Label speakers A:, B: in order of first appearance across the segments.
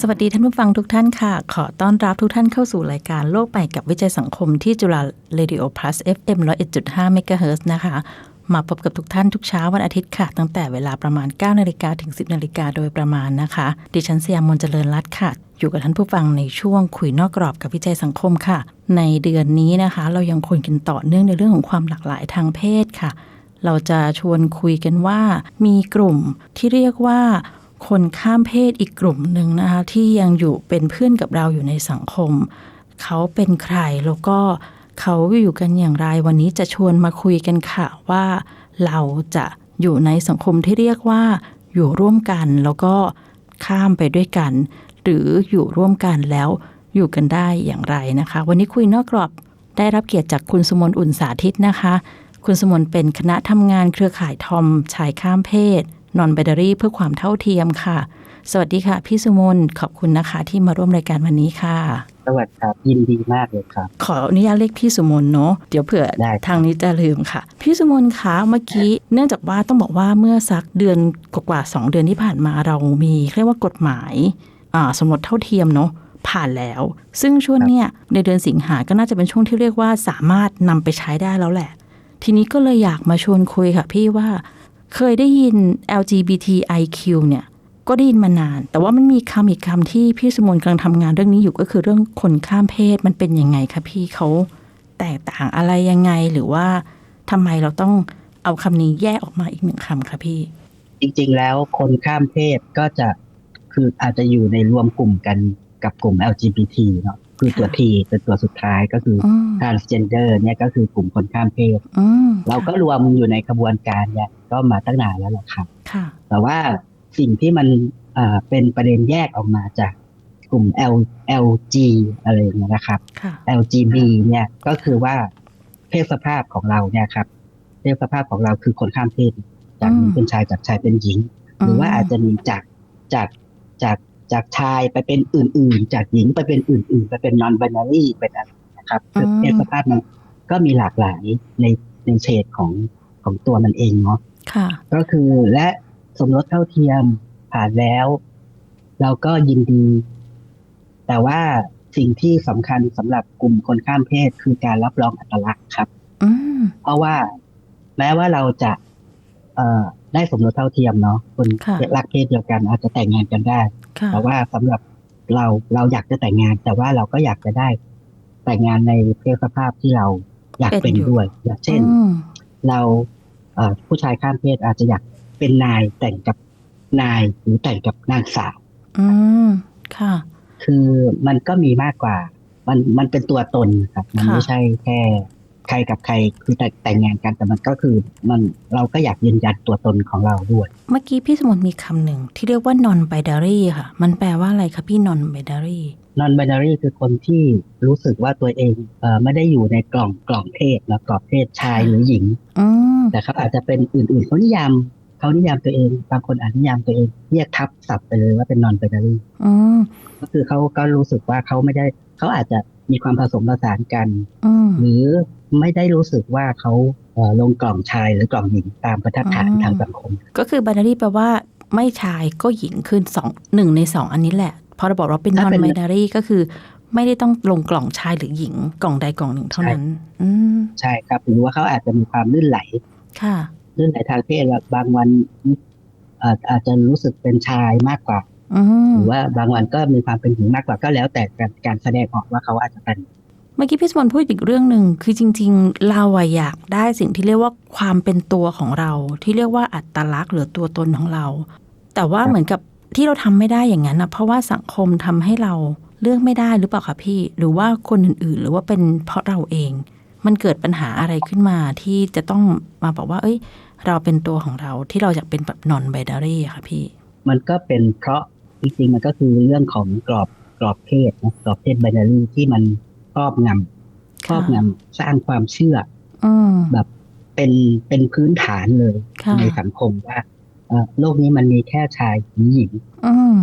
A: สวัสดีท่านผู้ฟังทุกท่านค่ะ ขอต้อนรับทุกท่านเข้าสู่รายการโลกใหม่กับวิจัยสังคมที่จุฬา Radio Plus FM 101.5 MHz นะคะ มาพบกับทุกท่านทุกเช้าวันอาทิตย์ค่ะ ตั้งแต่เวลาประมาณ 9 นาฬิกาถึง 10 นาฬิกาโดยประมาณนะคะ ดิฉันสยามมนเจริญรัตน์ค่ะ อยู่กับท่านผู้ฟังในช่วงคุยนอกกรอบกับวิจัยสังคมค่ะ ในเดือนนี้นะคะ เรายังคุยกันต่อเนื่องในเรื่องของความหลากหลายทางเพศค่ะ เราจะชวนคุยกันว่า มีกลุ่มที่เรียกว่า คนข้ามเพศอีกกลุ่มหนึ่งนะคะที่ยังอยู่เป็นเพื่อนกับเราอยู่ในสังคม เขาเป็นใครแล้วก็เขาอยู่กันอย่างไรวันนี้จะชวนมาคุยกันค่ะว่าเราจะอยู่ในสังคมที่เรียกว่า อยู่ร่วมกันแล้วก็ข้ามไปด้วยกัน หรืออยู่ร่วมกันแล้วอยู่กันได้อย่างไรนะคะ วันนี้คุยนอกกรอบได้รับเกียรติจากคุณสมนอุ่นสาธิตนะคะ คุณสมนเป็นคณะทำงานเครือข่ายทอมชายข้ามเพศ นอนแบตเตอรี่เพื่อความเท่าเทียมค่ะ สวัสดีค่ะพี่สุมนขอบคุณนะคะที่มาร่วมรายการวันนี้ค่ะ
B: สวัสดีครับยินดีมากเลยครับ
A: ขออนุญาตเรียกพี่สุมนเนาะเดี๋ยวเผื่อ
B: ได้ครับ
A: ทางนี้จะลืมค่ะ พี่สุมนคะเมื่อกี้เนื่องจากว่าต้องบอกว่าเมื่อสักเดือนกว่าๆสองเดือนที่ผ่านมาเรามีเรียกว่ากฎหมายอ่าสมรสเท่าเทียมเนาะผ่านแล้ว ซึ่งช่วงเนี้ยในเดือนสิงหาก็น่าจะเป็นช่วงที่เรียกว่าสามารถนำไปใช้ได้แล้วแหละ ทีนี้ก็เลยอยากมาชวนคุยค่ะพี่ว่า เคยได้ยิน LGBTIQ เนี่ยก็ได้ยินมานาน แต่ว่ามันมีคำอีกคำที่พี่สมนกำลังทำงานเรื่องนี้อยู่ก็คือเรื่องคนข้ามเพศมันเป็นยังไงคะพี่เขาแตกต่างอะไรยังไงหรือว่าทำไมเราต้องเอาคำนี้แยกออกมาอีกหนึ่งคำคะพี่
B: จริงๆแล้วคนข้ามเพศก็จะคืออาจจะอยู่ในรวมกลุ่มกันกับกลุ่ม LGBT เนาะ คือตัว
A: ค่ะ
B: T เป็นตัวสุดท้ายก็คือ
A: อืม
B: transgender เนี่ยก็คือกลุ่มคนข้ามเพศ
A: อืม
B: เราก็รวมอยู่ในกระบวนการเนี่ยก็มาตั้งนานแล้วแหละครับ
A: ค่ะ
B: แต่ว่าสิ่งที่มันอ่าเป็นประเด็นแยกออกมาจากกลุ่ม L LG อะไรอย่างเงี้ยนะครับ
A: ค่ะ
B: LGB เนี่ยก็คือว่าเพศสภาพของเราเนี่ยครับเพศสภาพของเราคือคนข้ามเพศจากหญิง
A: อืม
B: เป็นชายจากชายเป็นหญิง หรือว่าอาจจะมีจากจากจาก จากชายไปเป็นอื่น ๆ จากหญิงไปเป็นอื่น ๆ ไปเป็น non binary เป็นอะไรนะครับคือเพศสภาพมันก็มีหลากหลายในในเฉดของของตัวมันเองเนาะ
A: ค่ะ
B: ก็คือและสมรสเท่าเทียมผ่านแล้ว เราก็ยินดี แต่ว่าสิ่งที่สำคัญสำหรับกลุ่มคนข้ามเพศคือการรับรองอัตลักษณ์ครับ
A: อืม
B: เพราะว่าแม้ว่าเราจะเอ่อได้สมรสเท่าเทียมเนาะคน
A: ค่ะ
B: รักเพศเดียวกันอาจจะแต่งงานกันได้
A: ค่ะ
B: แต่ว่าสำหรับเราเราอยากจะแต่งงาน แต่ว่าเราก็อยากจะได้แต่งงานในเพศสภาพที่เราอยากเป็นด้วยอย่างเช่น
A: อืม
B: เราเอ่อผู้ชายข้ามเพศอาจจะอยากเป็นนายแต่งกับนายหรือแต่งกับนางสาว
A: อืมค่ะ
B: คือมันก็มีมากกว่า มันมันเป็นตัวตนครับ มัน
A: ค่ะ
B: ไม่ใช่แค่ ใครกับใครคือแต่แต่งงานกันแต่มันก็คือมันเราก็อยากยืนยันตัวตนของเราด้วย
A: เมื่อกี้พี่สมนมีคำหนึ่งที่เรียกว่า non binary ค่ะ มันแปลว่าอะไรคะพี่ non binary
B: non binary คือคนที่รู้สึกว่าตัวเองเอ่อไม่ได้อยู่ในกล่องกล่องเพศแล้วกรอบเพศชายหรือหญิง
A: อืม
B: แต่เขาอาจจะเป็นอื่นๆเขานิยามเขานิยามตัวเอง บางคนอาจนิยามตัวเองเรียกทับศัพท์ไปเลยว่าเป็น non binary
A: อืม
B: ก็คือเขาก็รู้สึกว่าเขาไม่ได้เขาอาจจะ มีความผสมผสานกัน
A: อืม
B: หรือไม่ได้รู้สึกว่าเขาเอ่อลงกล่องชายหรือกล่องหญิงตามบรรทัดฐาน
A: อืม
B: ทางสังคม
A: ก็คือ binary แปลว่าไม่ชายก็หญิงคือสองหนึ่งในสองอันนี้แหละพอเราบอกเราเป็น
B: ถ้า
A: non
B: เป็น
A: binary ก็คือ ไม่ได้ต้องลงกล่องชายหรือหญิงกล่องใดกล่องหนึ่งเท่านั้นอืม
B: ใช่ครับหรือว่าเขาอาจจะมีความลื่นไหล
A: ค่ะ
B: ลื่นไหลทางเพศแล้วบางวันเอ่ออาจจะรู้สึกเป็นชายมากกว่า
A: อืม
B: หรือว่าบางวันก็มีความเป็นหญิงมากกว่าก็แล้วแต่การการแสดงออกว่าเขาอาจจะเป็น
A: เมื่อกี้พี่สมนพูดอีกเรื่องหนึ่งคือจริง ๆ เราอะอยากได้สิ่งที่เรียกว่าความเป็นตัวของเรา ที่เรียกว่าอัตลักษณ์หรือตัวตนของเรา แต่ว่าเหมือนกับที่เราทำไม่ได้อย่างนั้นนะเพราะว่าสังคมทำให้เราเลือกไม่ได้หรือเปล่าคะพี่ หรือว่าคนอื่นๆ หรือว่าเป็นเพราะเราเอง มันเกิดปัญหาอะไรขึ้นมาที่จะต้องมาบอกว่า เอ้ย เราเป็นตัวของเราที่เราอยากเป็นแบบนอนไบนารีค่ะพี่
B: มันก็เป็นเพราะ จริงๆมันก็คือเรื่องของกรอบกรอบเพศนะกรอบเพศไบนารีที่มันครอบงำครอบงำสร้างความเชื่อ
A: อืม
B: แบบเป็นเป็นพื้นฐานเลย
A: ค่ะ
B: ในสังคมว่าเอ่อโลกนี้มันมีแค่ชายหรือหญิง
A: อืม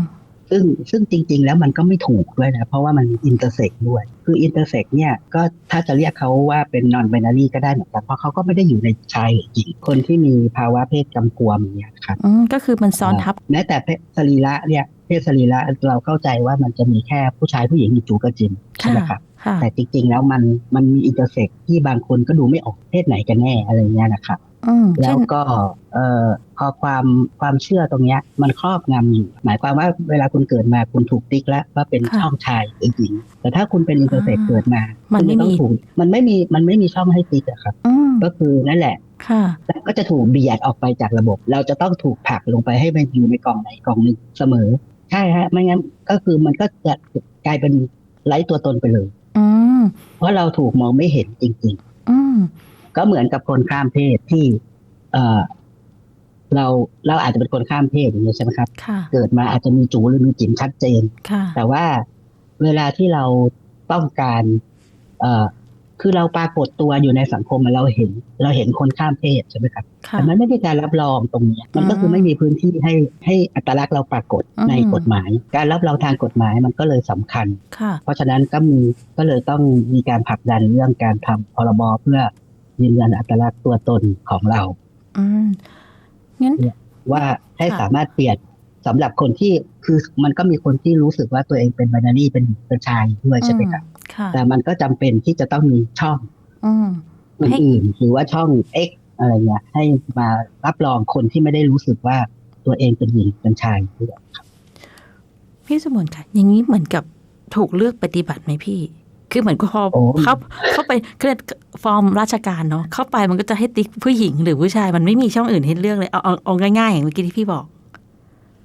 B: ซซึ่งซึ่งจริง ๆ แล้วมันก็ไม่ถูกด้วยนะ เพราะว่ามันอินเตอร์เซ็กด้วย คืออินเตอร์เซ็กเนี่ยก็ถ้าจะเรียกเขาว่าเป็นนอน b บนารีก็ได้เหมือนกันเพราะเขาก็ไม่ได้อยู่ในชายหรือหญิงคนที่มีภาวะเพศกำกวมอย่างเนี่ยครับ
A: อืมก็คือมันซ้อนทับ
B: แม้แต่เพศสรีระเนี่ยเพศสรีระเราเข้าใจว่ามันจะมีแค่ผู้ชายผู้หญิงมีจูก็จริงใช่ไหมครับ
A: ค่ะ
B: แต่จริง ๆ แล้วมันมันมีอินเตอร์เซ็กที่บางคนก็ดูไม่ออกเพศไหนกันแน่อะไรเงี้ยนะครับ
A: อืม
B: แล้
A: เช่
B: วนก็เอ่อพอความความเชื่อตรงเนี้ย มันครอบงำอยู่ หมายความว่าเวลาคุณเกิดมาคุณถูกติ๊กแล้วว่าเป็นช่องชายหรือหญิง แต่ถ้าคุณเป็นอินเตอร์เซ็กเกิดมา
A: มั
B: มัน
A: ไม่มี
B: ถูกมันไม่มีมันไม่มีช่องให้ติ๊กอะครับ
A: อืม
B: ก็คือนั่นแหละ
A: ค่ะ
B: แล้วก็จะถูกเบียดออกไปจากระบบ เราจะต้องถูกผลักลงไปให้มันอยู่ในกล่องไหนกล่องหนึ่งเสมอ ใช่ฮะ ไม่งั้นก็คือมันก็จะกลายเป็นไร้ตัวตนไปเลย
A: อืม
B: เพราะเราถูกมองไม่เห็นจริง
A: อืม
B: ๆ ก็เหมือนกับคนข้ามเพศที่เออเราเราอาจจะเป็นคนข้ามเพศอย่างนี้ใช่ไหมครับ
A: ค่ะ
B: เกิดมาอาจจะมีจูหรือมีจิ๋มชัดเจน
A: ค่ะ
B: แต่ว่าเวลาที่เราต้องการเอ่อคือเราปรากฏตัวอยู่ในสังคมอะเราเห็น เราเห็นคนข้ามเพศใช่ไหมครับ
A: ค่ะ
B: แต่มันไม่มีการรับรองตรงเนี้ยมันก็คือไม่มีพื้นที่ให้ให้อัตลักษณ์เราปรากฏ
A: อืม
B: ในกฎหมาย การรับรองทางกฎหมายมันก็เลยสำคัญ
A: ค่ะ
B: เพราะฉะนั้นก็มีก็เลยต้องมีการผลักดันเรื่องการทำพรบเพื่อ ยืนยันอัตลักษณ์ตัวตนของเรา
A: อืมงั้น
B: ว่าให้
A: ค่ะ
B: สามารถเปลี่ยนสำหรับคนที่คือมันก็มีคนที่รู้สึกว่าตัวเองเป็นบ i นารีเป็นเป็นชายด้วยใช่ไหมครับ
A: ค่ะ
B: แต่มันก็จำเป็นที่จะต้องมีช่อง
A: อืมให้
B: อื่นๆหรือว่าช่อง X อะไรเงี้ยให้มารับรองคนที่ไม่ได้รู้สึกว่าตัวเองเป็นหญิงเป็นชายด้วย
A: พี่สมนค่ะ อย่างนี้เหมือนกับถูกเลือกปฏิบัติไหมพี่ คือเหมือนพอ
B: โอ้
A: เข้าเข้าไปเครียดฟอร์มราชการเนาะเข้าไปมันก็จะให้ติ๊กผู้หญิงหรือผู้ชายมันไม่มีช่องอื่นให้เลือกเลยเอาเอาเอาง่ายๆอย่างเมื่อกี้ที่พี่บอก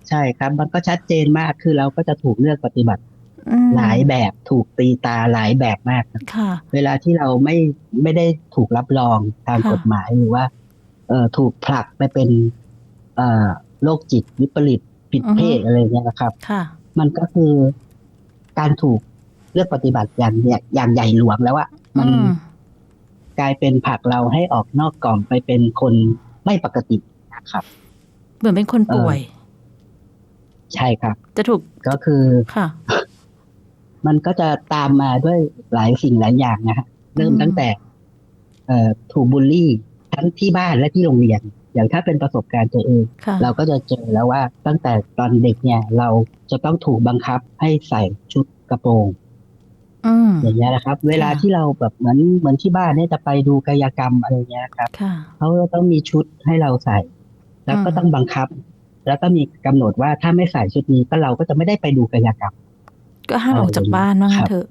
B: ใช่ครับ มันก็ชัดเจนมากคือเราก็จะถูกเลือกปฏิบัติ
A: อืม
B: หลายแบบถูกตีตาหลายแบบมากครับ
A: ค่ะ
B: เวลาที่เราไม่ไม่ได้ถูกรับรองตาม
A: ค่ะ
B: กฎหมายหรือว่า เอ่อถูกผลักไปเป็น เอ่อโรคจิตวิปริตผิดเพศอะไรเงี้ยนะครับ
A: ค่ะ
B: มันก็คือการถูก เลือกปฏิบัติอย่างเนี่ยอย่างใหญ่หลวงแล้วอะมัน
A: อืม
B: กลายเป็นผลักเราให้ออกนอกกล่องไปเป็นคนไม่ปกตินะครับ
A: เหมือนเป็นคนป่วย
B: ใช่ครับ
A: จะถูก
B: ก็คือ
A: ค่ะ
B: มันก็จะตามมาด้วยหลายสิ่งหลายอย่างนะฮะเริ่ม
A: อืม
B: ตั้งแต่เอ่อถูกบูลลี่ทั้งที่บ้านและที่โรงเรียน อย่างถ้าเป็นประสบการณ์ตัวเอง
A: ค่ะ
B: เราก็จะเจอแล้วว่าตั้งแต่ตอนเด็กเนี่ย เราจะต้องถูกบังคับให้ใส่ชุดกระโปรง
A: อืม
B: อย่างเงี้ยนะครับ เวลา
A: ค่ะ
B: ที่เราแบบเหมือนเหมือนที่บ้านเนี่ยจะไปดูกายกรรมอะไรเงี้ยครับ
A: ค่ะ
B: เขาก็ต้องมีชุดให้เราใส่ แล้วก็
A: อืม
B: ต้องบังคับ แล้วก็มีกำหนดว่าถ้าไม่ใส่ชุดนี้ก็เราก็จะไม่ได้ไปดูกายกรรม
A: ก็ห้ามออกจากบ้านว่างั้นเถอะ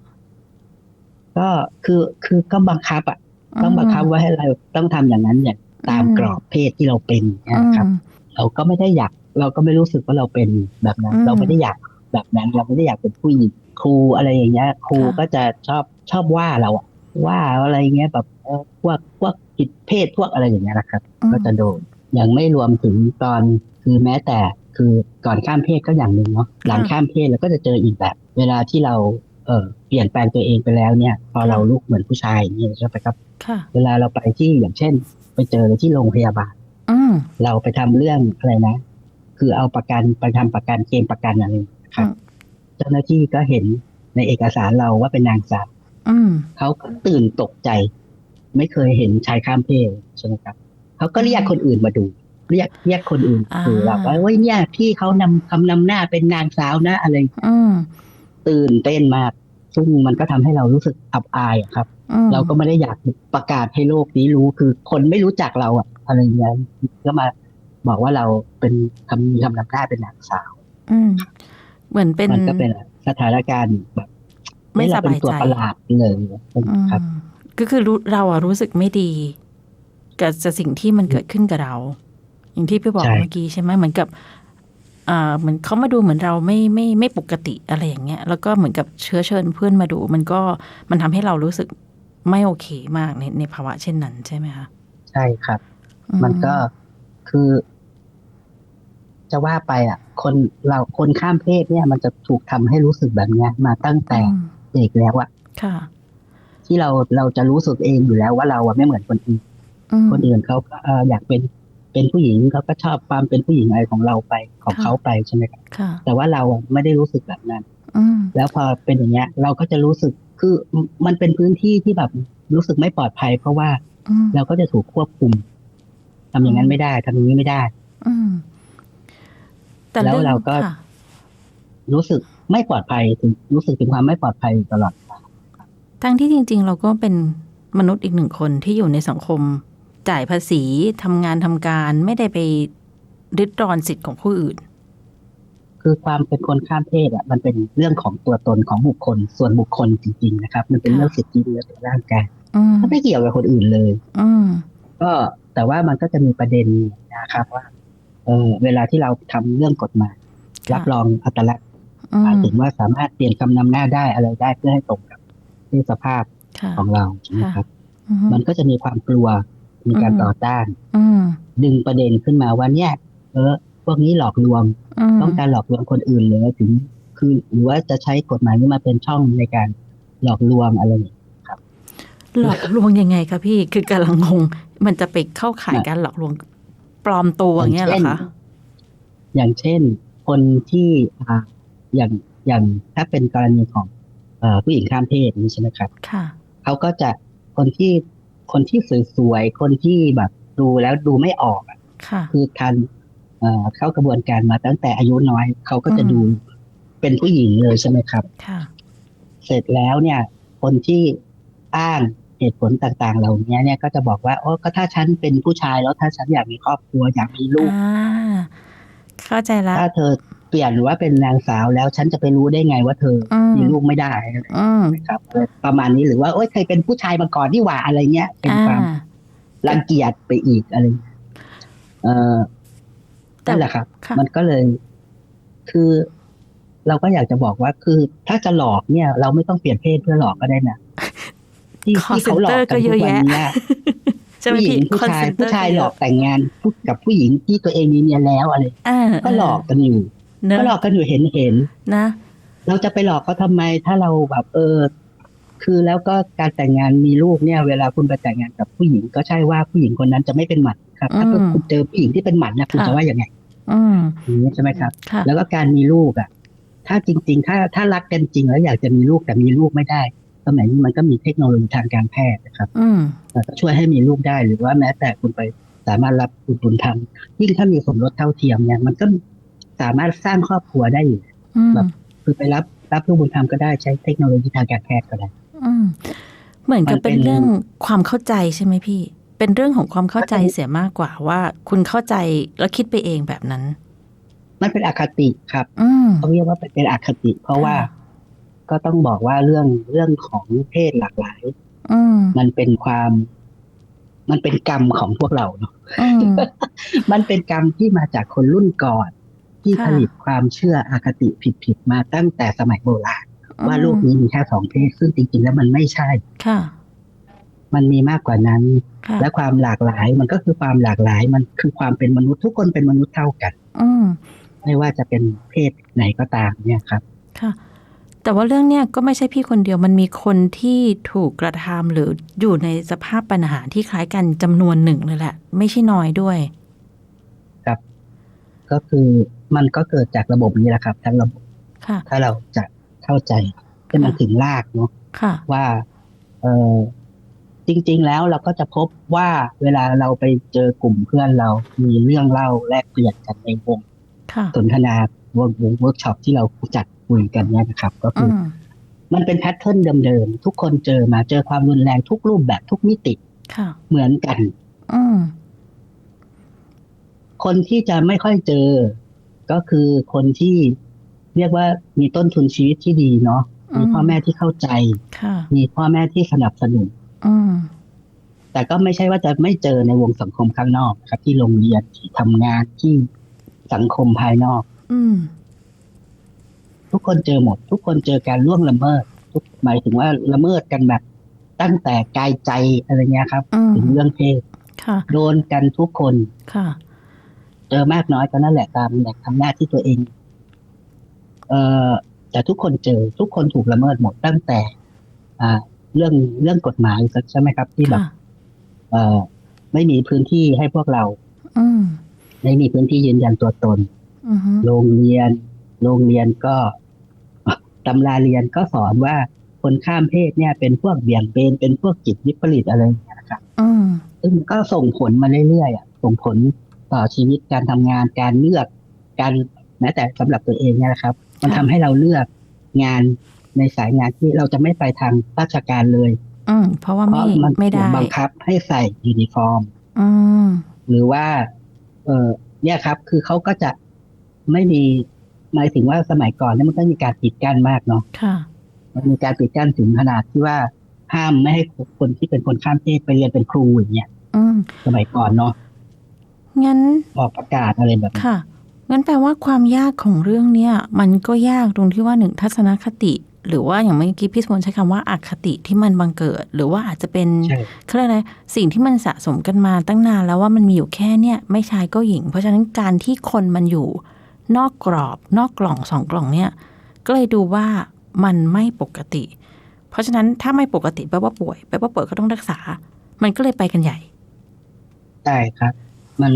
B: ก็คือคือก็บังคับอะต้องบังคับว่าให้เราต้องทำอย่างนั้นอย่างตาม
A: อืม
B: กรอบเพศที่เราเป็น
A: อื
B: นะครับ
A: ม
B: เราก็ไม่ได้อยาก เราก็ไม่รู้สึกว่าเราเป็นแบบนั้น
A: อืม
B: เราไม่ได้อยากแบบนั้น เราไม่ได้อยากเป็นผู้หญิง ครูอะไรอย่างเงี้ย ครู
A: ค่ะ
B: ก็จะชอบชอบว่าเราอะว่าอะไรเงี้ยแบบเออพวกพวกผิดเพศพวกอะไรอย่างเงี้ยนะครับ
A: อืม
B: ก็จะโดนยังไม่รวมถึงตอนคือแม้แต่คือก่อนข้ามเพศก็อย่างหนึ่งเนาะหลังข้ามเพศเราก็จะเจออีกแบบ เวลาที่เราเออเปลี่ยนแปลงตัวเองไปแล้วเนี่ย พอเราลุกเหมือนผู้ชายอย่างเงี้ยใช่ไหมครับ
A: ค่ะ
B: เวลาเราไปที่อย่างเช่น ไปเจอที่โรงพยาบาล
A: อืม
B: เราไปทำเรื่องอะไรนะ คือเอาประกันไปทำประกันเคลมประกันอะไรนะครับ
A: อืม
B: เจ้าหน้าที่ก็เห็นในเอกสารเราว่าเป็นนางสาว
A: อืม
B: เขาก็ตื่นตกใจ ไม่เคยเห็นชายข้ามเพศใช่ไหมครับเขาก็เรียกคนอื่นมาดู เรียกเรียกคนอื่น
A: อ่า
B: คือแบบว่าเว้ยเนี่ยพี่เขานำคำนำหน้าเป็นนางสาวนะอะไร
A: อืม
B: ตื่นเต้นมากซึ่งมันก็ทำให้เรารู้สึกอับอายอะครับ
A: อืม
B: เราก็ไม่ได้อยากประกาศให้โลกนี้รู้คือคนไม่รู้จักเราอะอะไรเงี้ยก็มาบอกว่าเราเป็นคำมีคำนำหน้าเป็นนางสาว
A: อืม เหมือนเป็น
B: มันก็เป็นสถานการณ์แบบ
A: ไม่
B: เร
A: ส
B: เป็น
A: บาย
B: ตัว
A: ใจ
B: ประหลาดเลย
A: อืม
B: ครับ
A: ก็คือรู้เราอะรู้สึกไม่ดีกับจะสิ่งที่มันเกิดขึ้นกับเรา อย่างที่พี่บอก
B: ใช่
A: เมื่อกี้ใช่ไหมเหมือนกับอ่าเหมือนเขามาดูเหมือนเราไม่ไม่ไม่ปกติอะไรอย่างเงี้ย แล้วก็เหมือนกับเชื้อเชิญเพื่อนมาดู มันก็มันทำให้เรารู้สึกไม่โอเคมากในในภาวะเช่นนั้นใช่ไหมคะ
B: ใช่ครับ
A: อื
B: มันก็คือ จะว่าไปอะ คนเราคนข้ามเพศเนี่ย มันจะถูกทำให้รู้สึกแบบเนี้ย มาตั้งแต่
A: อืม
B: เด็กแล้วอะ
A: ค่ะ
B: ที่เราเราจะรู้สึกเองอยู่แล้วว่าเราอะไม่เหมือนคนอื่น
A: อืม
B: คนอื่นเขาก็เอออยากเป็นเเป็นผู้หญิงเขาก็ชอบความเป็นผู้หญิงอะไรของเราไปของ
A: ค่ะ
B: เขาไปใช่ไหมครับ
A: ค่ะ
B: แต่ว่าเราอะไม่ได้รู้สึกแบบนั้น
A: อืม
B: แล้วพอเป็นอย่างเงี้ย เราก็จะรู้สึกคือมันเป็นพื้นที่ที่แบบรู้สึกไม่ปลอดภัย เพราะว่า
A: อืม
B: เราก็จะถูกควบคุมทำอย่างนั้นไม่ได้ทำอย่างนี้ไม่ได้
A: อืม แต่
B: แล้ว
A: อง
B: เราก็
A: ค่ะ
B: รู้สึกไม่ปลอดภัยถึงรู้สึกถึงความไม่ปลอดภัยอยู่ตลอด
A: ทั้งที่จริง ๆ เราก็เป็นมนุษย์อีกหนึ่งคนที่อยู่ในสังคม จ่ายภาษีทำงานทำการไม่ได้ไปริดรอนสิทธิ์ของผู้อื่น
B: คือความเป็นคนข้ามเพศอะ มันเป็นเรื่องของตัวตนของบุคคล ส่วนบุคคลจริง ๆ นะครับ มันเป็น
A: ค่ะ
B: เรื่องสิทธิเรื่องร่างกาย
A: อืม
B: มันไม่เกี่ยวกับคนอื่นเลย
A: อืม
B: ก็แต่ว่ามันก็จะมีประเด็นนะครับว่า เออเวลาที่เราทำเรื่องกฎหมาย
A: ค่ะ
B: รับรองอัตลักษณ์
A: อื
B: หมาย
A: ม
B: ถึงว่าสามารถเปลี่ยนคำนำหน้าได้อะไรได้เพื่อให้ตรงกับเพศสภาพ
A: ค่ะ
B: ของเราใช่ไหมครับ
A: อืม
B: มันก็จะมีความกลัวมีการ
A: อืม
B: ต่อต้าน
A: อืม
B: ดึงประเด็นขึ้นมาว่าเนี่ย เออ พวกนี้หลอกลวง
A: อืม
B: ต้องการหลอกลวงคนอื่นเลยถึง คือหรือว่าจะใช้กฎหมายนี้มาเป็นช่องในการหลอกลวงอะไรอย่างเงี้ย
A: หลอกลวงยังไงคะพี่ คือกำลังงง มันจะไปเข้าข่ายการหลอกลวง ปลอมตัวอย่างเงี้ยเหรอคะ
B: อย่างเช่นคนที่อ่าอย่างอย่างถ้าเป็นกรณีของเอ่อผู้หญิงข้ามเพศนี่ใช่ไหมครับ
A: ค่ะ
B: เขาก็จะคนที่คนที่สวยๆคนที่แบบดูแล้วดูไม่ออกอะ
A: ค่ะ
B: คือการเอ่อเข้ากระบวนการมาตั้งแต่อายุน้อยเขาก็จะ
A: อืม
B: ดูเป็นผู้หญิงเลยใช่ไหมครับ
A: ค่ะ
B: เสร็จแล้วเนี่ย คนที่อ้าง เหตุผลต่างๆ เหล่านี้เนี่ยก็จะบอกว่าโอ้ก็ถ้าฉันเป็นผู้ชายแล้วถ้าฉันอยากมีครอบครัวอยากมีลูก
A: อ่าเข้าใจละ
B: ถ้าเธอเปลี่ยนว่าเป็นนางสาวแล้วฉันจะไปรู้ได้ไงว่าเธอ
A: อืม
B: มีลูกไม่ได้
A: อืม
B: นะครับประมาณนี้หรือว่าโอ๊ยเคยเป็นผู้ชายมาก่อนที่หว่าอะไรเงี้ย เป็น
A: อ่า
B: ความรังเกียจไปอีกอะไรเงี้ยเออ
A: แต่
B: นั่นแหละครับ
A: ค่ะ
B: มันก็เลย คือเราก็อยากจะบอกว่าคือถ้าจะหลอกเนี่ย เราไม่ต้องเปลี่ยนเพศเพื่อหลอกก็ได้นะ ที่
A: Call
B: ที่เขาหลอก
A: center
B: กัน
A: ก็เย
B: ทุก
A: อะ
B: วัน
A: แยะ
B: เนี้ย
A: ใช่ไหม
B: ผู้หญิ
A: พี่
B: งผู้ชาย
A: Call center
B: ผู้ชาย
A: ก็เะ
B: หลอกแต่งงานกับผู้หญิงที่ตัวเองมีเมียแล้วอะไร
A: อ่า
B: ก็หลอกกันอยู่
A: เนอะ
B: ก็หลอกกันอยู่เห็นเห็น
A: นะ
B: เราจะไปหลอกเขาทำไมถ้าเราแบบเออ คือแล้วก็การแต่งงานมีลูกเนี่ย เวลาคุณไปแต่งงานกับผู้หญิงก็ใช่ว่าผู้หญิงคนนั้นจะไม่เป็นหมันครับ ถ้า
A: อืม
B: คุณเจอผู้หญิงที่เป็นหมันนะคุณ
A: ค่ะ
B: จะว่ายังไง
A: อืม
B: อย่างนี้ใช่ไหมครับ
A: ค่ะ
B: แล้วก็การมีลูกอะ ถ้าจริง ๆ ถ้าถ้ารักกันจริงแล้วอยากจะมีลูกแต่มีลูกไม่ได้ สมัยนี้มันก็มีเทคโนโลยีทางการแพทย์นะครับ
A: อืม
B: มันก็ช่วยให้มีลูกได้หรือว่าแม้แต่คุณไปสามารถรับบุตรบุญธรรมยิ่งถ้ามีสมรสเท่าเทียมเนี่ยมันก็สามารถสร้างครอบครัวได้อยู่
A: อืม
B: แบบคือไปรับรับลูกบุญธรรมก็ได้ใช้เทคโนโลยีทางการแพทย์ก็ได้
A: อืมเหมือนกับ
B: มันเป็
A: เป็น
B: น
A: เรื่องความเข้าใจใช่ไหมพี่ เป็นเรื่องของความเข้าใจ
B: มันเป็น
A: เสียมากกว่าว่าคุณเข้าใจแล้วคิดไปเองแบบนั้น
B: มันเป็นอคติครับ
A: อืม
B: เขาเรียกว่าเป็นอคติ เพราะว่า
A: ค่ะ
B: ก็ต้องบอกว่าเรื่องเรื่องของเพศหลากหลาย
A: อืม
B: มันเป็นความ มันเป็นกรรมของพวกเราเนาะ
A: อืม
B: มันเป็นกรรมที่มาจากคนรุ่นก่อน ที่
A: ค่ะ
B: ผลิตความเชื่ออคติผิดๆมาตั้งแต่สมัยโบราณว่าโลกนี้มีแค่สองเพศ ซึ่งจริง ๆ แล้วมันไม่ใช่
A: ค่ะ
B: มันมีมากกว่านั้น
A: ค่ะ
B: และความหลากหลายมันก็คือความหลากหลาย มันคือความเป็นมนุษย์ทุกคนเป็นมนุษย์เท่ากัน
A: อืม
B: ไม่ว่าจะเป็นเพศไหนก็ตามเนี่ยครับ
A: ค่ะ แต่ว่าเรื่องเนี้ยก็ไม่ใช่พี่คนเดียวมันมีคนที่ถูกกระทำหรืออยู่ในสภาพปัญหาที่คล้ายกันจำนวนหนึ่งเลยแหละ ไม่ใช่น้อยด้วย
B: ก็คือมันก็เกิดจากระบบนี้แหละครับ ทั้งระบบ
A: ค่ะ
B: ถ้าเราจะเข้าใจให้มันถึงรากเนาะ
A: ค่ะ
B: ว่า เออจริง ๆ แล้วเราก็จะพบว่าเวลาเราไปเจอกลุ่มเพื่อนเรา มีเรื่องเล่าแลกเปลี่ยนกันในวง
A: ค่ะ
B: สนทนาวงวงเวิร์กช็อปที่เราจัด คุยกันเนี่ยนะครับ ก็คื
A: อื
B: ออ
A: ม
B: มันเป็นแพทเทิร์นเดิมๆ ทุกคนเจอมาเจอความรุนแรงทุกรูปแบบทุกมิติ
A: ค่ะ
B: เหมือนกัน
A: อืม
B: คนที่จะไม่ค่อยเจอ ก็คือคนที่เรียกว่ามีต้นทุนชีวิตที่ดีเนาะมีพ่อแม่ที่เข้าใจ
A: ค่ะ
B: มีพ่อแม่ที่สนับสนุน
A: อืม
B: แต่ก็ไม่ใช่ว่าจะไม่เจอในวงสังคมข้างนอกครับ ที่โรงเรียนที่ทำงานที่สังคมภายนอก
A: อืม
B: ทุกคนเจอหมด ทุกคนเจอการล่วงละเมิดทุกหมายถึงว่าละเมิดกันแบบตั้งแต่กายใจอะไรเงี้ยครับ
A: อืม
B: ถึงเรื่องเพศ
A: ค่ะ
B: โดนกันทุกคน
A: ค่ะ
B: เจอมากน้อยก็นั่นแหละตามแหล่งทำหน้าที่ตัวเอง เอ่อแต่ทุกคนเจอ ทุกคนถูกละเมิดหมดตั้งแต่ อ่า เรื่องเรื่องกฎหมายใช่ไหมครับ ที่แบบ
A: ค่ะ
B: เอ่อไม่มีพื้นที่ให้พวกเรา
A: อืม
B: ไม่มีพื้นที่ยืนยันตัวตน
A: อือฮึ
B: โรงเรียน โรงเรียนก็ตำราเรียนก็สอนว่าคนข้ามเพศเนี่ย เป็นพวกเบี่ยงเบนเป็นพวกจิตวิปริตอะไรอย่างเงี้ยนะครับ
A: อืม
B: ซึ่งมันก็ส่งผลมาเรื่อยๆอะส่งผลต่อชีวิตการทำงานการเลือกการแม้แต่สำหรับตัวเองเนี่ยนะครับ มันทำให้เราเลือกงานในสายงานที่เราจะไม่ไปทางราชการเลย
A: อืมเพราะว่า
B: เพ
A: ไม่
B: ราะมัน
A: ไม่ได้
B: บังคับให้ใส่ยูนิฟอร์ม
A: อืม
B: หรือว่า เออเนี่ยครับ คือเขาก็จะไม่มี หมายถึงว่าสมัยก่อนเนี่ยมันก็มีการปิดกั้นมากเนาะ
A: ค่ะ
B: มันมีการปิดกั้นถึงขนาดที่ว่าห้ามไม่ให้คนที่เป็นคนข้ามเพศไปเรียนเป็นครูอย่างเงี้ย
A: อืม
B: สมัยก่อนเนาะ
A: งั้น
B: ออกประกาศอะไรแบบนี้
A: ค่ะงั้นแปลว่าความยากของเรื่องเนี้ยมันก็ยากตรงที่ว่าหนึ่งทัศนคติ หรือว่าอย่างเมื่อกี้พี่สมนใช้คำว่าอาคติที่มันบังเกิด หรือว่าอาจจะเป็น
B: ใช่
A: เขาเรียกอะไรสิ่งที่มันสะสมกันมาตั้งนานแล้วว่ามันมีอยู่แค่เนี่ยไม่ชายก็หญิง เพราะฉะนั้นการที่คนมันอยู่ นอกกรอบ นอกกล่องสองกล่องเนี่ยก็เลยดูว่ามันไม่ปกติ เพราะฉะนั้นถ้าไม่ปกติแปลว่าป่วยแปลว่าป่วยก็ต้องรักษา มันก็เลยไปกันใหญ่
B: ใช่ครับ มัน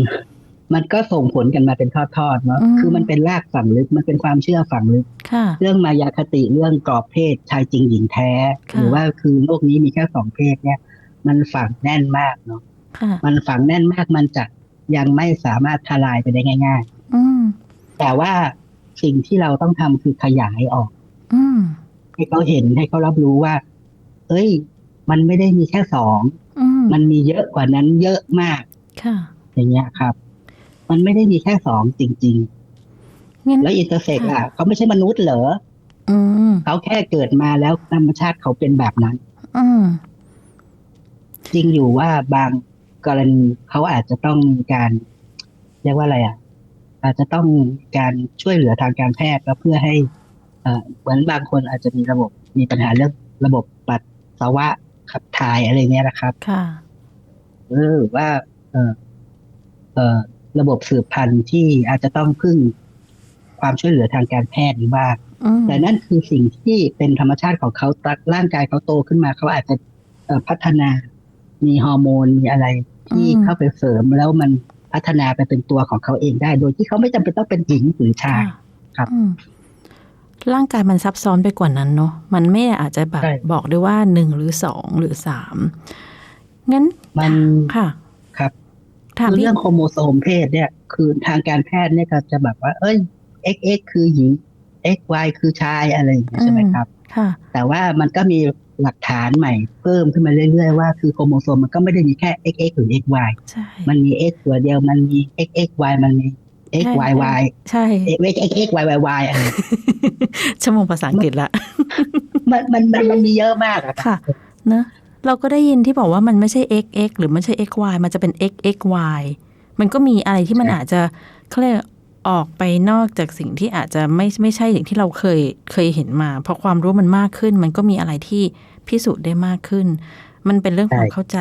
B: มันก็ส่งผลกันมาเป็นทอดๆเนาะ
A: อืม
B: คือมันเป็นรากฝังลึก มันเป็นความเชื่อฝังลึก
A: ค่ะ
B: เรื่องมายาคติเรื่องกรอบเพศชายจริงหญิงแท้
A: ค่ะ
B: หรือว่าคือโลกนี้มีแค่สองเพศเนี่ย มันฝังแน่นมากเนาะ
A: ค่ะ
B: มันฝังแน่นมากมันจะยังไม่สามารถทลายไปได้ง่าย
A: อืม
B: ๆ แต่ว่าสิ่งที่เราต้องทำคือขยายออก
A: อืม
B: ให้เขาเห็นให้เขารับรู้ว่า เอ้ย มันไม่ได้มีแค่สอง
A: อืม
B: มันมีเยอะกว่านั้นเยอะมาก
A: ค่ะ
B: อย่างเงี้ยครับ มันไม่ได้มีแค่สองจริง
A: งั้น
B: ๆแล้วอินเตอร์เซ็กอะเขาไม่ใช่มนุษย์เหรอ
A: อืม
B: เขาแค่เกิดมาแล้วธรรมชาติเขาเป็นแบบนั้น
A: อืม
B: จริงอยู่ว่าบางกรณีเขาอาจจะต้องมีการ เรียกว่าอะไรอะ อาจจะต้องมีการช่วยเหลือทางการแพทย์แล้วเพื่อให้เอ่อเหมือนบางคนอาจจะมีระบบมีปัญหาเรื่องระบบปัสสาวะขับถ่ายอะไรเนี้ยนะครับ
A: ค่ะ
B: เออว่าเออเออระบบสืบพันธุ์ที่อาจจะต้องพึ่งความช่วยเหลือทางการแพทย์หรือบ้าง
A: อืม
B: แต่นั่นคือสิ่งที่เป็นธรรมชาติของเขาตักร่างกายเขาโตขึ้นมา เขาอาจจะเอ่อพัฒนา มีฮอร์โมนมีอะไรที่เข้าไปเสริมแล้วมัน พัฒนาไปเป็นตัวของเขาเองได้ โดยที่เขาไม่จำเป็นต้องเป็นหญิงหรือชาย
A: ค่ะ
B: ครับ
A: อืมร่างกายมันซับซ้อนไปกว่านั้นเนาะมันไม่อาจจะแบบ
B: ใช่
A: บอกได้ว่าหนึ่งหรือสองหรือสามงั้น
B: มัน
A: ค่ะ
B: ครับ
A: ถาม
B: คือ
A: พี่
B: เรื่องโครโมโซมเพศเนี่ย คือทางการแพทย์เนี่ยก็จะแบบว่า เอ้ย XX คือหญิง XY คือชายอะไรอย่างเงี้ยใช่ไหมครับ
A: ค่ะ
B: แต่ว่ามันก็มี หลักฐานใหม่เพิ่มขึ้นมาเรื่อยๆว่าคือโครโมโซมมันก็ไม่ได้มีแค่ XX หรือ XY
A: ใช่
B: มันมี X ตัวเดียวมันมี XXY มันมี XYY
A: ใช่
B: XXYYY อะไร
A: ชั่วโมงภาษาอังกฤษละ
B: มันมันมันมันมีเยอะมากอะ
A: ค่ะเนอะเราก็ได้ยินที่บอกว่ามันไม่ใช่ x x หรือไม่ใช่ x y มันจะเป็น x x y มันก็มีอะไรที่มันอาจจะเขาเรียก ออกไปนอกจากสิ่งที่อาจจะไม่ไม่ใช่อย่างที่เราเคยเคยเห็นมา เพราะความรู้มันมากขึ้น มันก็มีอะไรที่พิสูจน์ได้มากขึ้น มันเป็นเรื่องความเข้าใจ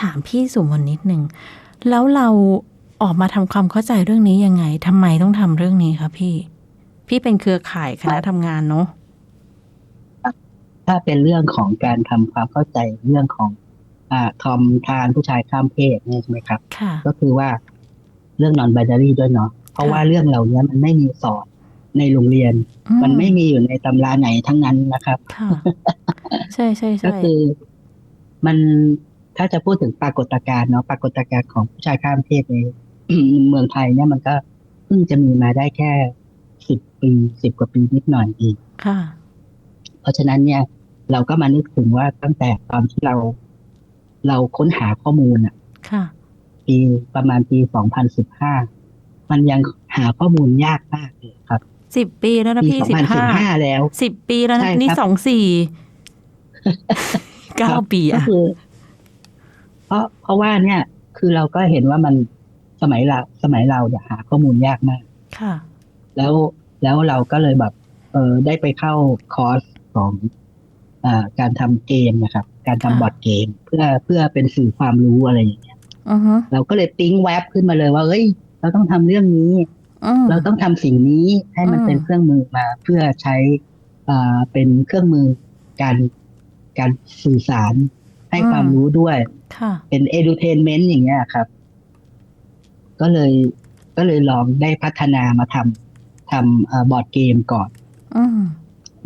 A: ถามพี่สุมนนิดนึงแล้วเราออกมาทำความเข้าใจเรื่องนี้ยังไงทำไมต้องทำเรื่องนี้คะพี่ พี่เป็นเครือข่ายคณะทำงานเนาะ
B: ถ้าเป็นเรื่องของการทำความเข้าใจเรื่องของอ่าทอมทานผู้ชายข้ามเพศเนี่ยใช่ไหมครับ
A: ค่ะ
B: ก็คือว่าเรื่อง non binary ด้วยเนาะ เพราะว่าเรื่องเหล่านี้มันไม่มีสอนในโรงเรียน
A: อื
B: มันไม่มีอยู่ในตำราไหนทั้งนั้นนะครับ
A: ค่ะใช่ใช่
B: ก็
A: ใช่
B: คือ มันถ้าจะพูดถึงปรากฏการณ์เนาะปรากฏการณ์ของผู้ชายข้ามเพศในเมืองไทยเนี่ยมันก็เพิ่งจะมีมาได้แค่สิบปีสิบกว่าปีนิดหน่อยเอง
A: ค่ะ
B: เพราะฉะนั้นเนี่ย เราก็มานึกถึงว่าตั้งแต่ตอนที่เรา เราค้นหาข้อมูลอะ
A: ค่ะ
B: ปีประมาณปีสองพันสิบห้า มันยังหาข้อมูลยากมากเลยครับ
A: สิบปีแล้วนะ
B: ปี
A: พี่
B: สอง
A: สิ
B: พัน
A: บ
B: สิ
A: ห้า
B: บห้าแล้ว
A: สิบปีแล้ว
B: ใช่
A: นะ
B: ครับ
A: นี่สองสี่เก้า
B: ครับ
A: ปี
B: ก็
A: อะ
B: คือเพราะเพราะว่าเนี่ย คือเราก็เห็นว่ามันสมัยเราสมัยเราเนี่ยหาข้อมูลยากมาก
A: ค่ะ
B: แล้วแล้วเราก็เลยแบบ เออได้ไปเข้าคอร์สของอาการทำเกมนะครับ การทำ
A: ค่ะ
B: บอร์ดเกม เพื่อเพื่อเป็นสื่อความรู้อะไรอย่างเงี้ย
A: อือฮึ
B: เราก็เลยปิ๊งแวบขึ้นมาเลยว่าเอ้ย เราต้องทำเรื่องนี้
A: อืม
B: เราต้องทำสิ่งนี้ให้มัน
A: อืม
B: เป็นเครื่องมือมาเพื่อใช้อ่าเป็นเครื่องมือการการสื่อสารให้ความรู้ด้วย
A: ค่ะ
B: เป็น edutainment อย่างเงี้ยครับ ก็เลยก็เลยลองได้พัฒนามาทำทำเอ่อบอร์ดเกมก่อน
A: อืม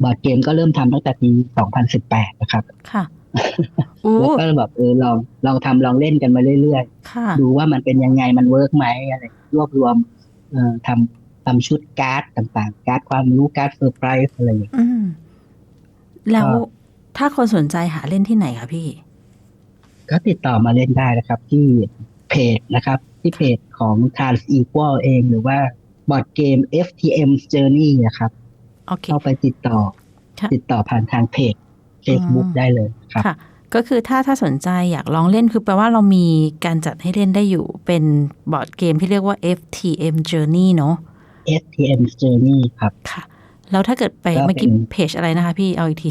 B: บอร์ดเกมก็เริ่มทำตั้งแต่ปี 2018 นะครับ
A: ค่ะอู้
B: แล้วก็แบบเออลองลองทำลองเล่นกันมาเรื่อย
A: ค่ะ
B: ๆดูว่ามันเป็นยังไงมันเวิร์กไหมอะไรรวบรวมเอ่อทำทำชุดการ์ดต่างๆ การ์ดความรู้การ์ดเซอร์ไพรส์อะไรอย่างเงี้ย
A: อืมแล้ว
B: ก็
A: ถ้าคนสนใจหาเล่นที่ไหนคะพี่
B: ก็ติดต่อมาเล่นได้นะครับ ที่เพจนะครับ ที่เพจของ Trans Equal เองหรือว่าบอร์ดเกม FTM Journey นะครับ
A: โอเค
B: เข้าไปติดต่อ
A: ค่ะ
B: ติดต่อผ่านทางเพจ Facebook
A: อืม
B: ได้เลยครับ
A: ค่ะก็คือถ้าถ้าสนใจอยากลองเล่นคือแปลว่าเรามีการจัดให้เล่นได้อยู่เป็นบอร์ดเกมที่เรียกว่า FTM Journey เนอะ
B: FTM Journey ครับ
A: ค่ะ แล้วถ้าเกิดไป
B: ก็เป็น
A: เมื่อกี้เพจอะไรนะคะพี่เอาอีกที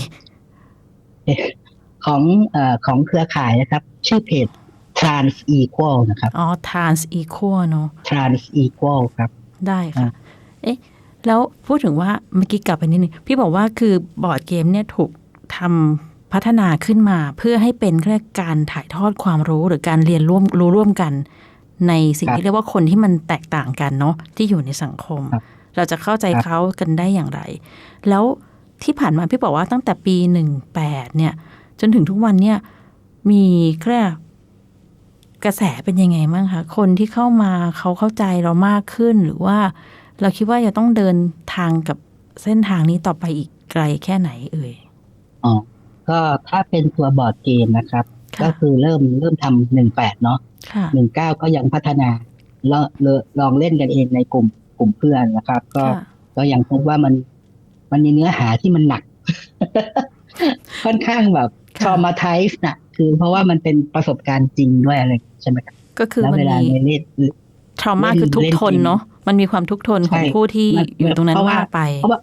B: ของเอ่อของเครือข่ายนะครับ ชื่อเพจ Trans Equal นะครับ
A: อ๋อ Trans Equal เนอะ
B: Trans Equal ครับ
A: ได้ค่ะ
B: อะ
A: เอ๊ะ แล้วพูดถึงว่าเมื่อกี้กลับไปนิดนึงพี่บอกว่าคือบอร์ดเกมเนี่ยถูก ทำพัฒนาขึ้นมาเพื่อให้เป็นแค่การถ่ายทอดความรู้หรือการเรียนร่วมรู้ร่วมกัน ในสิ่ง
B: ครับ
A: ที่เรียกว่าคนที่มันแตกต่างกันเนาะที่อยู่ในสังคม
B: ครับ
A: เราจะเข้าใจ
B: ครับ
A: เขากันได้อย่างไร แล้วที่ผ่านมาพี่บอกว่าตั้งแต่ปีหนึ่งแปดเนี่ย จนถึงทุกวันเนี่ยมีแค่กระแสเป็นยังไงบ้างคะคนที่เข้ามาเขาเข้าใจเรามากขึ้นหรือว่าเราคิดว่าจะต้องเดินทางกับเส้นทางนี้ต่อไปอีกไกลแค่ไหนเอ่ย
B: อ๋อก็ถ้าเป็นตัวบอร์ดเกมนะครับ
A: ค่ะ
B: ก็คือเริ่มเริ่มทำหนึ่งแปดเนาะ
A: ค่ะ
B: หนึ่งเก้าก็ยังพัฒนาลองลองเล่นกันเองในกลุ่มกลุ่มเพื่อนนะครับ ก็
A: ค่ะ
B: ก็ยังพบว่ามันมันมีเนื้อหาที่มันหนัก ค่อนข้างแบบ
A: ค่ะ
B: ทรมาไทส์นะคือเพราะว่ามันเป็นประสบการณ์จริงด้วยอะไรใช่ไหมครับ
A: ก็คือ
B: แล้ว
A: มัน
B: เวลา
A: มี
B: ในเล่น
A: ทรมา
B: เล่น
A: คือทุกข์
B: เล่น
A: ทน
B: จริง
A: เนาะมันมีความทุกข์ทนของ
B: ใช่
A: ผู้ที่
B: มัน
A: อยู่ตรงนั้น
B: เพราะว่า
A: มากไป
B: เพราะว่า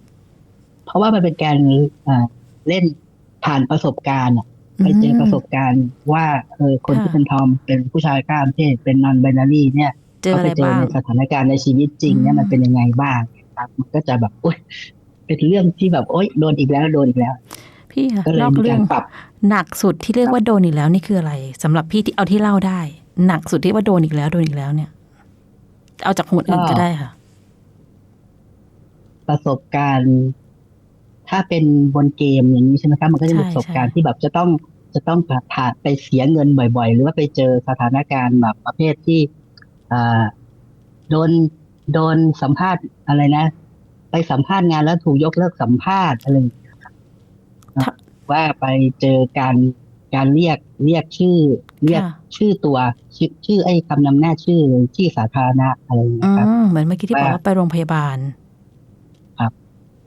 B: เพราะว่ามันเป็นการอ่าเล่น ผ่านประสบการณ์อะไปเจอประสบการณ์ว่าเออคน
A: ค่ะ
B: ที่เป็นทอมเป็นผู้ชายข้ามเพศเป็นนอน b บนารีเนี่ย
A: เจอ
B: เขา
A: อะ
B: ไป
A: ไร
B: เจอ
A: บ้าง
B: ในสถานการณ์ในชีวิตจริงเนี่ย
A: อืม
B: มันเป็นยังไงบ้างครับมันก็จะแบบโอ๊ยเป็นเรื่องที่แบบโอ๊ยโดนอีกแล้วโดนอีกแล้ว
A: พี่คะ
B: ก็เล
A: น
B: ย
A: อก
B: มี
A: เรื่
B: กา
A: อง
B: รปรับ
A: หนักสุดที่เรียกว่าโดนอีกแล้วนี่คืออะไรสำหรับพี่ที่เอาที่เล่าได้ หนักสุดที่ว่าโดนอีกแล้วโดนอีกแล้วเนี่ย เอาจากคนอื่น
B: ก็
A: ก็ได้ค่ะ
B: ประสบการณ์ ถ้าเป็นบนเกมอย่างนี้ใช่ไหมครับมันก็จะมี
A: ใช่
B: ประสบการณ์
A: ใช่
B: ที่แบบจะต้องจะต้องผ่านไปเสียเงินบ่อย ๆ หรือว่าไปเจอสถานการณ์แบบประเภทที่อ่าโดนโดนสัมภาษณ์อะไรนะ ไปสัมภาษณ์งานแล้วถูกยกเลิกสัมภาษณ์อะไรอย่างเงี้ยครับ
A: ถ้า
B: ว่าไปเจอการการเรียกเรียกชื่อ เรียก
A: ค่ะ
B: ชื่อตัวชื่อชื่อไอ้คำนำหน้าชื่อที่สาธารณะอะไรอย่างเงี้
A: อื
B: ยครับ
A: มเหมือนเมื่อกี้ที่บอก
B: ว่า
A: ว่าไปโรงพยาบาล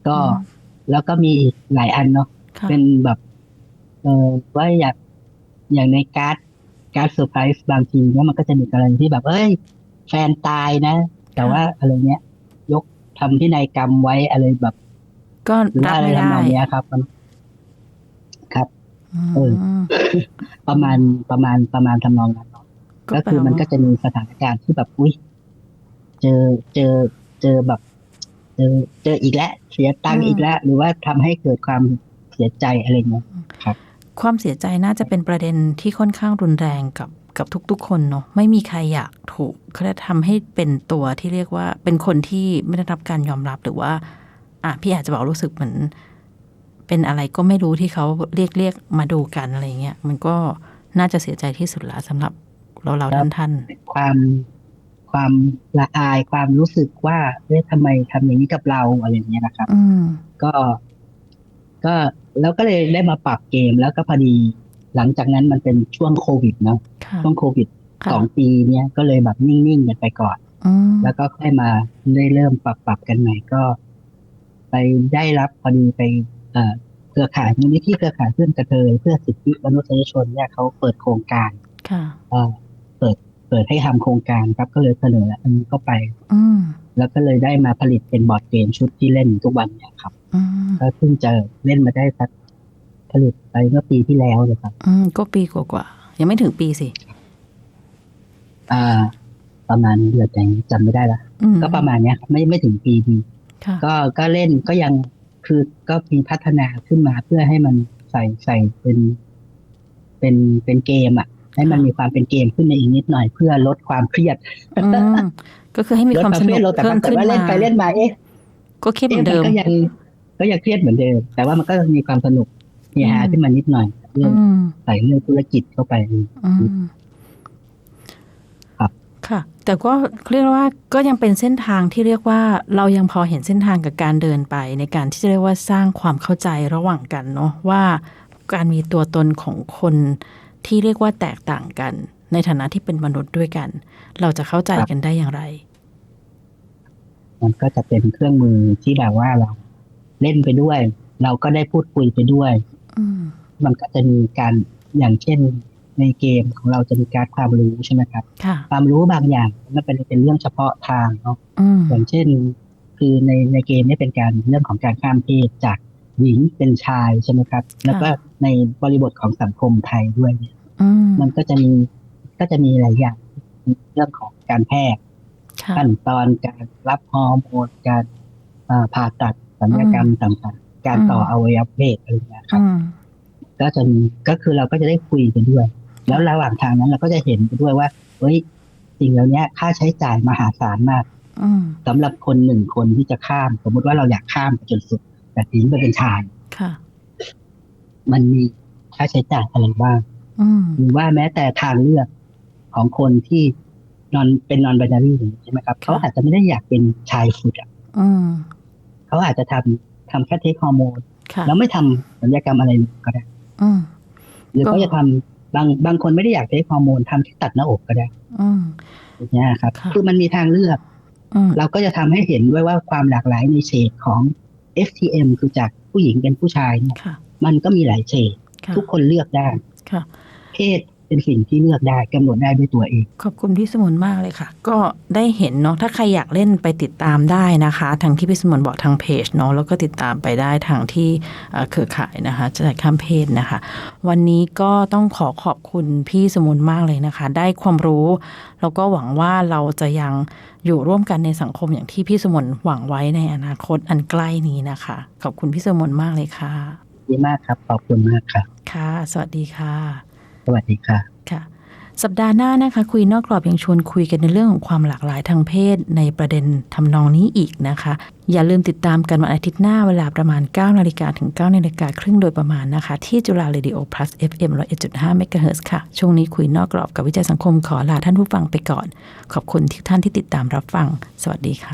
B: ก็
A: อืม
B: แล้วก็มีอีกหลายอันเนาะ
A: ค่ะ
B: เป็นแบบเออว่าอยากอย่างในการ์ดการ์ดเซอร์ไพรส์บางทีเนี่ยมันก็จะมีกรณีที่แบบเอ้ย แฟนตายนะ แต่ว่าอะไรเนี้ย ยกทำพินัยกรรมไว้อะไรแบบ
A: ก็
B: หรือ
A: รับ
B: ว่าอะไร
A: ไม่
B: ทำน
A: ได้
B: องเนี้ยครับมันครับเออ
A: ม
B: ประมาณประมาณประมาณทำนองนั้นเนาะก็คือมันก็จะมีสถานการณ์ที่แบบอุ้ยเจอเจอเจอแบบ เจอเจออีกแล้วเสียตังค์อีกแล้ว หรือว่าทำให้เกิดความเสียใจอะไรเงี้ย
A: ความเสียใจน่าจะเป็นประเด็นที่ค่อนข้างรุนแรงกับกับทุก ๆ คนเนาะไม่มีใครอยากถูกเขาจะทำให้เป็นตัวที่เรียกว่าเป็นคนที่ไม่ได้รับการยอมรับหรือว่า อะพี่อาจจะบอกรู้สึกเหมือน เป็นอะไรก็ไม่รู้ที่เขาเรียกเรียกมาดูกันอะไรเงี้ยมันก็น่าจะเสียใจที่สุดละสำหรับเราเรา
B: ครั
A: ท่า
B: บ
A: นท่าน
B: ความ ความละอายความรู้สึกว่าเฮ้ยทำไมทำอย่างนี้กับเราอะไรอย่างเงี้ยนะครับ
A: อืม
B: ก็ก็แล้วก็เลยได้มาปรับเกมแล้วก็พอดี หลังจากนั้นมันเป็นช่วงโควิดเนาะ
A: ค่ะ
B: ช่วงโควิด
A: ค่ะ
B: สองปีเนี้ยก็เลยแบบนิ่งๆกันไปก่อน
A: อืม
B: แล้วก็ค่อยมาได้เริ่มปรับปรับกันใหม่ก็ ไปได้รับพอดีไปเอ่อเครือข่ายมูลนิธิเครือข่ายเพื่อนกระเทยเพื่อสิทธิมนุษยชนเนี่ยเขาเปิดโครงการ
A: ค่ะ
B: เอ่อเปิด เปิดให้ทำโครงการครับก็เลยเสนออันนี้เข้าไป
A: อืม
B: แล้วก็เลยได้มาผลิตเป็นบอร์ดเกมชุดที่เล่นทุกวันเนี่ยครับ
A: อืม
B: ก็เพิ่งจะเล่นมาได้สักผลิตไปเมื่อปีที่แล้วเลยครับ
A: อืมก็ปีกว่าๆยังไม่ถึงปีสิ
B: อ่า ประมาณเดือนแต่จำไม่ได้ละ
A: อืม
B: ก็ประมาณเนี้ยครับไม่ไม่ถึงปีดี
A: ค่ะ
B: ก็ก็เล่นก็ยังคือก็มีพัฒนาขึ้นมาเพื่อให้มันใส่ใส่เป็น เป็นเป็นเกมอะ ให้มันมีความเป็นเกมขึ้นในอีกนิดหน่อยเพื่อลดความเครียด
A: อืมก็คือให้มี
B: ลด
A: ความ
B: ความ
A: ส
B: เค
A: นุ
B: รีย
A: ก
B: ดลดแต่
A: เพิ่ม
B: แต่
A: ขึ้น
B: ว่าเล่น
A: มา
B: ไปเล่นมาเอ๊ะ
A: ก็เครียดเหมือนเดิม
B: ก็ยังก็ยังเครียดเหมือนเดิม แต่ว่ามันก็มีความสนุกเฮฮา
A: อืม
B: ขึ้นมานิดหน่อยเรื่อง
A: อืม
B: ใส่เรื่องธุรกิจเข้าไป
A: อืม
B: ครับ
A: ค่ะ แต่ก็เรียกว่าก็ยังเป็นเส้นทางที่เรียกว่าเรายังพอเห็นเส้นทางกับการเดินไป ในการที่จะเรียกว่าสร้างความเข้าใจระหว่างกันเนาะว่าการมีตัวตนของคน ที่เรียกว่าแตกต่างกัน ในฐานะที่เป็นมนุษย์ด้วยกัน เราจะเข้าใจกันได้อย่างไร
B: มันก็จะเป็นเครื่องมือที่แบบว่าเราเล่นไปด้วย เราก็ได้พูดคุยไปด้วย
A: อืม
B: มันก็จะมีการอย่างเช่นในเกมของเราจะมีการความรู้ใช่ไหมครับ
A: ค่ะ
B: ความรู้บางอย่างมันเป็นเป็นเรื่องเฉพาะทางเนาะ
A: อืม
B: อย่างเช่น คือในในเกมเนี่ยเป็นการเรื่องของการข้ามเพศจากหญิงเป็นชายใช่ไหมครับ แล้วก็ ในบริบทของสังคมไทยด้วยเนี่ย
A: อืม
B: มันก็จะมีก็จะมีหลายอย่างเรื่องของการแพทย์
A: ค่ะ
B: ขั้นตอนการรับฮอร์โมนการอ่าผ่าตัดสัญญกรรมต่างๆ การต่ออวัยวะเพศอะไรอย่างเงี้ยครับ
A: อืม
B: ก็จะมีก็คือเราก็จะได้คุยกันด้วย แล้วระหว่างทางนั้นเราก็จะเห็นไปด้วยว่าเฮ้ยสิ่งเหล่านี้ค่าใช้จ่ายมหาศาลมาก
A: อืม
B: สำหรับคนหนึ่งคนที่จะข้าม สมมติว่าเราอยากข้ามไปจนสุด แต่ทิ้งไปเป็นชาย
A: ค่ะ
B: มันมีค่าใช้จ่ายอะไรบ้าง
A: อืม
B: หรือว่าแม้แต่ทางเลือกของคนที่นอนเป็นนอน b บ n นารีใช่ไหมครับ เขาอาจจะไม่ได้อยากเป็นชายสุดอะ
A: อืม
B: เขาอาจจะทำทำแค่เทคฮอร์โมน
A: ค่ะ
B: แล้วไม่ทำสัญญกรรมอะไรเลยก็ได้
A: อืม
B: หรือ
A: ก็
B: เขาจะทำบางบางคนไม่ได้อยากเทคฮอร์โมนทำแค่ตัดหน้าอกก็ได้
A: อืม
B: อย่างเงี้ยครับ
A: ค่ะ
B: คือมันมีทางเลือก
A: อืม
B: เราก็จะทำให้เห็นด้วยว่าความหลากหลายในเฉดของ FTM คือจากผู้หญิงเป็นผู้ชายเนี่ย
A: ค่ะ
B: มันก็มีหลายเฉด
A: ค่ะ
B: ทุกคนเลือกได้
A: ค่ะ
B: เพศเป็นสิ่งที่เลือกได้กำหนดได้ด้วยตัวเอง
A: ขอบคุณพี่สมุนมากเลยค่ะ ก็ได้เห็นเนาะถ้าใครอยากเล่นไปติดตามได้นะคะทางที่พี่สมุนบอกทางเพจเนาะแล้วก็ติดตามไปได้ทางที่เอ่อเครือข่ายนะคะจะจัดข้ามเพศนะคะ วันนี้ก็ต้องขอขอบคุณพี่สมุนมากเลยนะคะ ได้ความรู้ แล้วก็หวังว่าเราจะยังอยู่ร่วมกันในสังคมอย่างที่พี่สมุนหวังไว้ในอนาคตอันใกล้นี้นะคะ ขอบคุณพี่สมุนมากเลยค่ะ
B: ดีมากครับ ขอบคุณมากครับ
A: ค่ะ สวัสดีค่ะ
B: สวัสดีค่ะ
A: ค่ะ สัปดาห์หน้านะคะ คุยนอกกรอบยังชวนคุยกันในเรื่องของความหลากหลายทางเพศในประเด็นทำนองนี้อีกนะคะ อย่าลืมติดตามกันวันอาทิตย์หน้าเวลาประมาณ 9 นาฬิกาถึง 9 นาฬิกาครึ่งโดยประมาณนะคะ ที่จุฬาเรดิโอ plus FM 101.5เมกะเฮิรตซ์ค่ะ ช่วงนี้คุยนอกกรอบกับวิจัยสังคมขอลาท่านผู้ฟังไปก่อน ขอบคุณทุกท่านที่ติดตามรับฟัง สวัสดีค่ะ